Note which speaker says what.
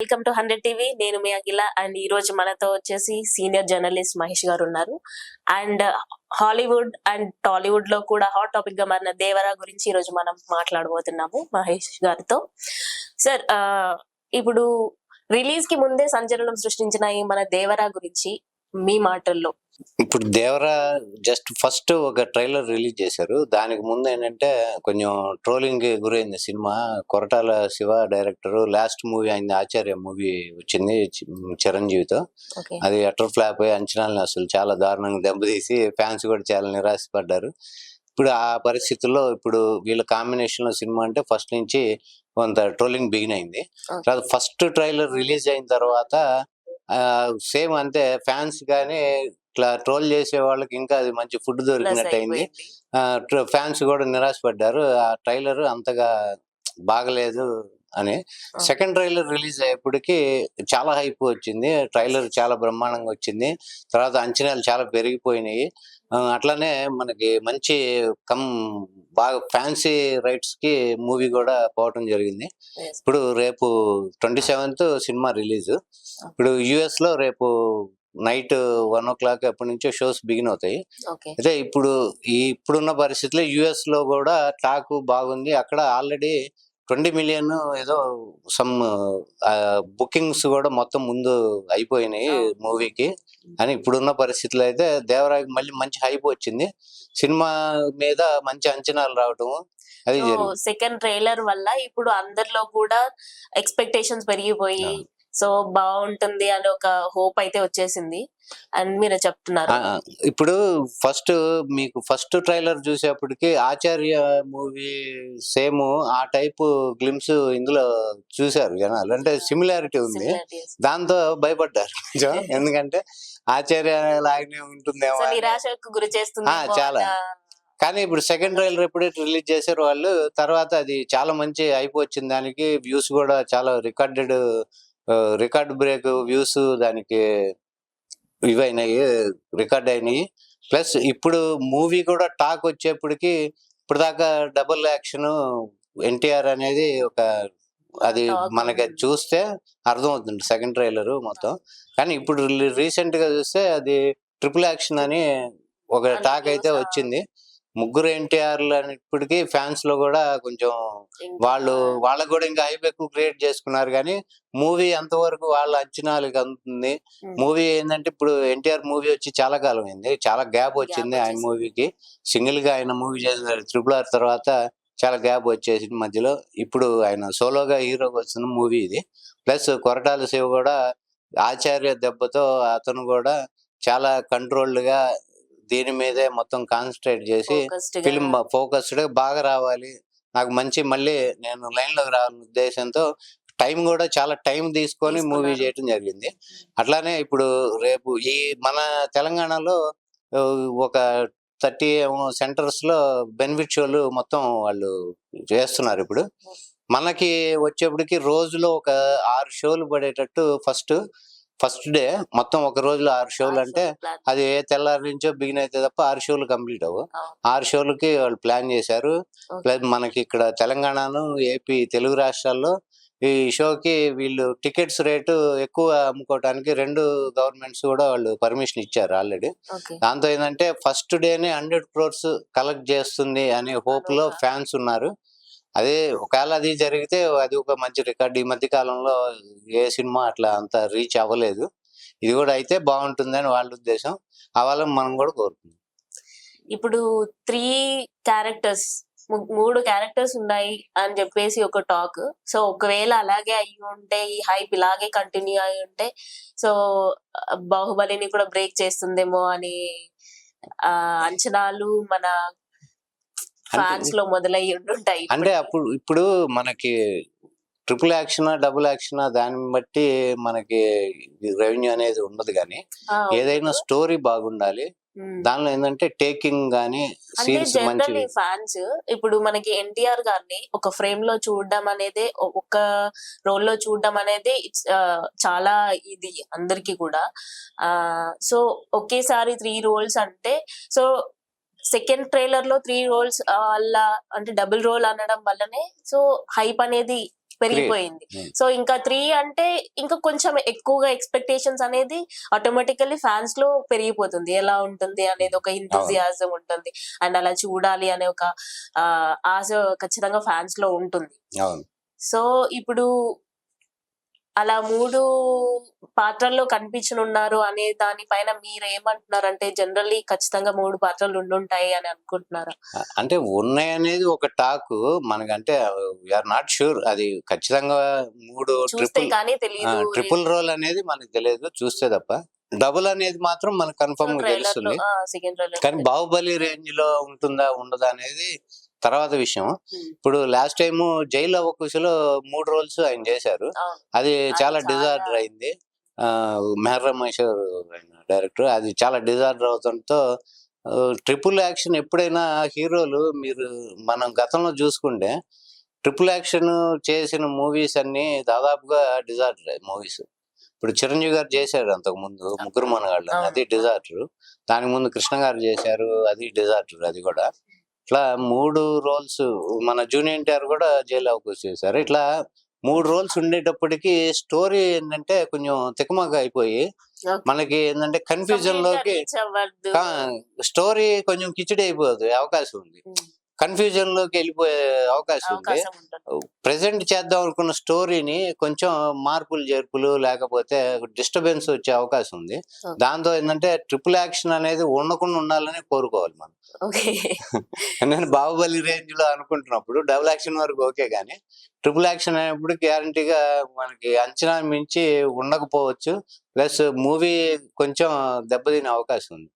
Speaker 1: Welcome to hundred TV నేను మీ అఖిల and ఈ రోజు మనతో వచ్చేసి సీనియర్ జర్నలిస్ట్ మహేష్ గారు ఉన్నారు. అండ్ హాలీవుడ్ అండ్ టాలీవుడ్లో కూడా హాట్ టాపిక్గా మారిన దేవరా గురించి ఈ రోజు మనం మాట్లాడబోతున్నాము మహేష్ గారితో. సార్ uh, ఇప్పుడు రిలీజ్కి ముందే సంచలనం సృష్టించిన ఈ మన దేవరా గురించి మీ మాటల్లో
Speaker 2: ఇప్పుడు దేవరా జస్ట్ ఫస్ట్ ఒక ట్రైలర్ రిలీజ్ చేశారు. దానికి ముందు ఏంటంటే కొంచెం ట్రోలింగ్ గురైంది cinema. Koratala Siva director last movie అయింది ఆచార్య మూవీ వచ్చింది చిరంజీవితో. అది అటర్ ఫ్లాప్ అయ్యి అంచనాలను అసలు చాలా దారుణంగా దెబ్బతీసి ఫ్యాన్స్ కూడా చాలా నిరాశపడ్డారు. ఇప్పుడు ఆ పరిస్థితుల్లో ఇప్పుడు వీళ్ళ కాంబినేషన్లో సినిమా అంటే ఫస్ట్ నుంచి కొంత ట్రోలింగ్ బిగిన్ అయింది. తర్వాత ఫస్ట్ ట్రైలర్ రిలీజ్ అయిన తర్వాత సేమ్ అంతే ఫ్యాన్స్ గానీ ఇట్లా ట్రోల్ చేసే వాళ్ళకి ఇంకా అది మంచి ఫుడ్
Speaker 1: ప్లస్
Speaker 2: దొరికినట్టు అయింది.
Speaker 1: అయిపోయింది.
Speaker 2: ఫ్యాన్స్ కూడా నిరాశపడ్డారు. ఆ ట్రైలర్ అంతగా బాగలేదు అని. సెకండ్ ట్రైలర్ రిలీజ్ అయ్యేప్పటికి చాలా హైప్ వచ్చింది. ట్రైలర్ చాలా బ్రహ్మాండంగా వచ్చింది. తర్వాత అంచనాలు చాలా పెరిగిపోయినాయి. అట్లానే మనకి మంచి కమ్ బాగా ఫ్యాన్సీ రైట్స్కి మూవీ కూడా పోవటం జరిగింది. ఇప్పుడు రేపు ట్వంటీ సెవెంత్ సినిమా రిలీజ్. ఇప్పుడు యుఎస్లో రేపు నైట్ వన్ ఓ క్లాక్ ఎప్పటి నుంచో షోస్ బిగిన్ అవుతాయి. అయితే ఇప్పుడు ఈ ఇప్పుడున్న పరిస్థితుల్లో యుఎస్లో కూడా టాక్ బాగుంది. అక్కడ ఆల్రెడీ ట్వంటీ మిలియన్ ఏదో సమ్ బుకింగ్స్ కూడా మొత్తం ముందు అయిపోయినాయి. మూవీకి. అని ఇప్పుడున్న పరిస్థితుల్లో అయితే దేవరాకి మళ్ళీ మంచి హైప్ వచ్చింది. సినిమా మీద మంచి అంచనాలు రావటం అది
Speaker 1: సెకండ్ ట్రైలర్ వల్ల ఇప్పుడు అందరిలో కూడా ఎక్స్పెక్టేషన్స్ పెరిగిపోయి. సో బాగుంటుంది అని ఒక హోప్ అయితే వచ్చేసింది. అండ్ మీరు చెప్తున్నారు.
Speaker 2: ఇప్పుడు ఫస్ట్ మీకు ఫస్ట్ ట్రైలర్ చూసేప్పటికి ఆచార్య మూవీ సేమ్ ఆ టైప్ గ్లిమ్స్ ఇందులో చూశారు జనాలు. అంటే సిమిలారిటీ ఉంది. దాంతో భయపడ్డారు. కొంచెం ఎందుకంటే ఆచార్య లాగానే ఉంటుందేమో.
Speaker 1: నిరాశకు గురి చేస్తుంది
Speaker 2: చాలా. కానీ ఇప్పుడు సెకండ్ ట్రైలర్ ఎప్పుడైతే రిలీజ్ చేశారు వాళ్ళు తర్వాత అది చాలా మంచి అయిపోయింది దానికి వ్యూస్ కూడా చాలా రికార్డెడ్ రికార్డ్ బ్రేక్ వ్యూస్ దానికి ఇవైనాయి రికార్డ్ అయినాయి ప్లస్ ఇప్పుడు మూవీ కూడా టాక్ వచ్చేప్పటికి ఇప్పుడు దాకా డబుల్ యాక్షన్ ఎన్టీఆర్ అనేది ఒక అది మనకి. చూస్తే అర్థమవుతుంది సెకండ్ ట్రైలర్ మొత్తం కానీ ఇప్పుడు రీసెంట్గా చూస్తే అది ట్రిపుల్ యాక్షన్ అని ఒక టాక్ అయితే. వచ్చింది ముగ్గురు ఎన్టీఆర్లు ఇప్పటికీ ఫ్యాన్స్లో కూడా కొంచెం వాళ్ళు వాళ్ళకు కూడా ఇంకా హైప్ ఎక్కువ క్రియేట్ చేసుకున్నారు కానీ మూవీ అంతవరకు వాళ్ళ అంచనాలకు అందుతుంది. మూవీ ఏంటంటే ఇప్పుడు ఎన్టీఆర్ మూవీ వచ్చి చాలా కాలం అయింది. చాలా గ్యాప్ వచ్చింది ఆయన. మూవీకి సింగిల్గా ఆయన మూవీ చేసిన త్రిపుల్ ఆర్ తర్వాత చాలా గ్యాప్ వచ్చేసింది మధ్యలో. ఇప్పుడు ఆయన సోలోగా హీరోగా వస్తున్న మూవీ ఇది. ప్లస్ కొరటాల శివ కూడా ఆచార్య దెబ్బతో అతను కూడా చాలా కంట్రోల్డ్గా దీని మీదే మొత్తం కాన్సన్ట్రేట్ చేసి ఫిల్మ్ ఫోకస్డ్ బాగా రావాలి. నాకు మంచి మళ్ళీ నేను లైన్లోకి రావాలనే ఉద్దేశంతో టైం కూడా చాలా టైం తీసుకొని మూవీ. చేయడం జరిగింది. అట్లానే ఇప్పుడు రేపు ఈ మన తెలంగాణలో ఒక థర్టీ సెంటర్స్లో బెనిఫిట్ షోలు మొత్తం వాళ్ళు చేస్తున్నారు ఇప్పుడు. మనకి వచ్చేప్పటికి రోజులో ఒక ఆరు షోలు పడేటట్టు ఫస్ట్ ఫస్ట్ డే మొత్తం ఒక రోజులో ఆరు షోలు అంటే. అది ఏ తెల్లారి నుంచో బిగిన్ అయితే తప్ప ఆరు షోలు కంప్లీట్ అవ్వు. ఆరు షోలకి వాళ్ళు ప్లాన్ చేశారు. ప్లస్ మనకి ఇక్కడ తెలంగాణను ఏపీ తెలుగు రాష్ట్రాల్లో ఈ షోకి వీళ్ళు టికెట్స్ రేటు ఎక్కువ అమ్ముకోవడానికి రెండు గవర్నమెంట్స్ కూడా వాళ్ళు పర్మిషన్ ఇచ్చారు ఆల్రెడీ. దాంతో ఏంటంటే ఫస్ట్ డేనే హండ్రెడ్ క్రోర్స్ కలెక్ట్ చేస్తుంది అనే
Speaker 1: హోప్లో
Speaker 2: ఫ్యాన్స్ ఉన్నారు అదే ఒకవేళ అది జరిగితే అది ఒక మంచి రికార్డ్. ఈ మధ్య కాలంలో ఏ సినిమా అట్లా అంత రీచ్ అవ్వలేదు. ఇది కూడా అయితే బాగుంటుందని వాళ్ళ ఉద్దేశం. అవ్వాలని మనం కూడా కోరుకుందాం.
Speaker 1: ఇప్పుడు త్రీ క్యారెక్టర్స్ మూడు క్యారెక్టర్స్ ఉన్నాయి అని చెప్పేసి ఒక టాక్. సో ఒకవేళ అలాగే అయ్యి ఉంటే ఈ హైప్ ఇలాగే కంటిన్యూ అయి ఉంటే సో బాహుబలిని కూడా బ్రేక్ చేస్తుందేమో అని అంచనాలు మన ఫ్యాన్స్లో మొదలయ్యి ఉండుంటాయి
Speaker 2: అంటే అప్పుడు ఇప్పుడు మనకి ట్రిపుల్ యాక్షన్ డబుల్ యాక్షన్ దాన్ని బట్టి మనకి రెవెన్యూ అనేది ఉండదు కానీ ఏదైనా స్టోరీ బాగుండాలి. దానిలో ఏంటంటే టేకింగ్ గానీ సీన్స్ మంచి
Speaker 1: ఫ్యాన్స్ ఇప్పుడు మనకి ఎన్టీఆర్ గారిని ఒక ఫ్రేమ్లో చూడడం అనేది ఒక రోల్లో చూడడం అనేది చాలా ఇది అందరికి కూడా. సో ఒకేసారి త్రీ రోల్స్ అంటే సో సెకండ్ ట్రైలర్లో త్రీ రోల్స్ అలా అంటే డబుల్ రోల్ అనడం వల్లనే సో హైప్ అనేది పెరిగిపోయింది.
Speaker 2: Hmm.
Speaker 1: సో ఇంకా త్రీ అంటే ఇంకా కొంచెం ఎక్కువగా ఎక్స్పెక్టేషన్స్ అనేది ఆటోమేటికల్లీ ఫ్యాన్స్లో పెరిగిపోతుంది. ఎలా ఉంటుంది అనేది ఒక ఇంతజియాజం ఉంటుంది. అండ్ అలా చూడాలి అనే ఒక ఆశ ఖచ్చితంగా ఫ్యాన్స్లో ఉంటుంది. సో ఇప్పుడు అలా మూడు పాత్రల్లో కనిపించనున్నారు అనే దానిపైన మీరు ఏమంటున్నారు అంటే జనరల్లీ ఖచ్చితంగా మూడు పాత్రలు ఉండుంటాయి అని అనుకుంటున్నారా?
Speaker 2: అంటే ఉన్నాయి అనేది ఒక టాక్. మనకంటే వీఆర్ నాట్ షూర్ అది ఖచ్చితంగా మూడు ట్రిపుల్
Speaker 1: కానీ తెలియదు
Speaker 2: ట్రిపుల్ రోల్ అనేది మనకు తెలియదు. చూస్తే తప్ప. డబుల్ అనేది మాత్రం మనకు కన్ఫర్మ్గా తెలుస్తుంది. కానీ బాహుబలి రేంజ్లో ఉంటుందా ఉండదా అనేది తర్వాత విషయం. ఇప్పుడు లాస్ట్ టైం జైలు అవకుశలో మూడు రోల్స్ ఆయన చేశారు. అది చాలా డిజార్డర్ అయింది. మెహర్ రమేశ్వర్ డైరెక్టర్ అది చాలా డిజార్డర్ అవడంతో ట్రిపుల్ యాక్షన్ ఎప్పుడైనా హీరోలు మీరు మనం గతంలో చూసుకుంటే ట్రిపుల్ యాక్షన్ చేసిన మూవీస్ అన్ని దాదాపుగా డిజార్డర్ మూవీస్ ఇప్పుడు చిరంజీవి గారు చేశారు అంతకు ముందు ముగ్గురు మనగాళ్ళు. అది
Speaker 1: అవును.
Speaker 2: డిజార్డర్ దానికి ముందు కృష్ణ గారు చేశారు అది డిజార్డర్ అది కూడా. ఇట్లా మూడు రోల్స్ మన జూనియర్ ఎన్టీఆర్ కూడా జైలు అవకాశం చేశారు ఇట్లా మూడు రోల్స్ ఉండేటప్పటికి స్టోరీ ఏంటంటే కొంచెం తికమక అయిపోయి. మనకి ఏంటంటే కన్ఫ్యూజన్లోకి స్టోరీ కొంచెం కిచిడి అయిపోతుంది అవకాశం ఉంది. కన్ఫ్యూజన్లోకి వెళ్ళిపోయే అవకాశం ఉంది. ప్రెసెంట్ చేద్దాం అనుకున్న స్టోరీని కొంచెం మార్పులు చేర్పులు లేకపోతే డిస్టర్బెన్స్ వచ్చే అవకాశం ఉంది. దాంతో ఏంటంటే ట్రిపుల్ యాక్షన్ అనేది ఉండకుండా ఉండాలని కోరుకోవాలి మనం. నేను బాహుబలి రేంజ్లో అనుకుంటున్నప్పుడు డబుల్ యాక్షన్ వరకు ఓకే కానీ ట్రిపుల్ యాక్షన్ అయినప్పుడు గ్యారంటీగా మనకి అంచనా మించి ఉండకపోవచ్చు. ప్లస్ మూవీ కొంచెం దెబ్బతినే అవకాశం ఉంది.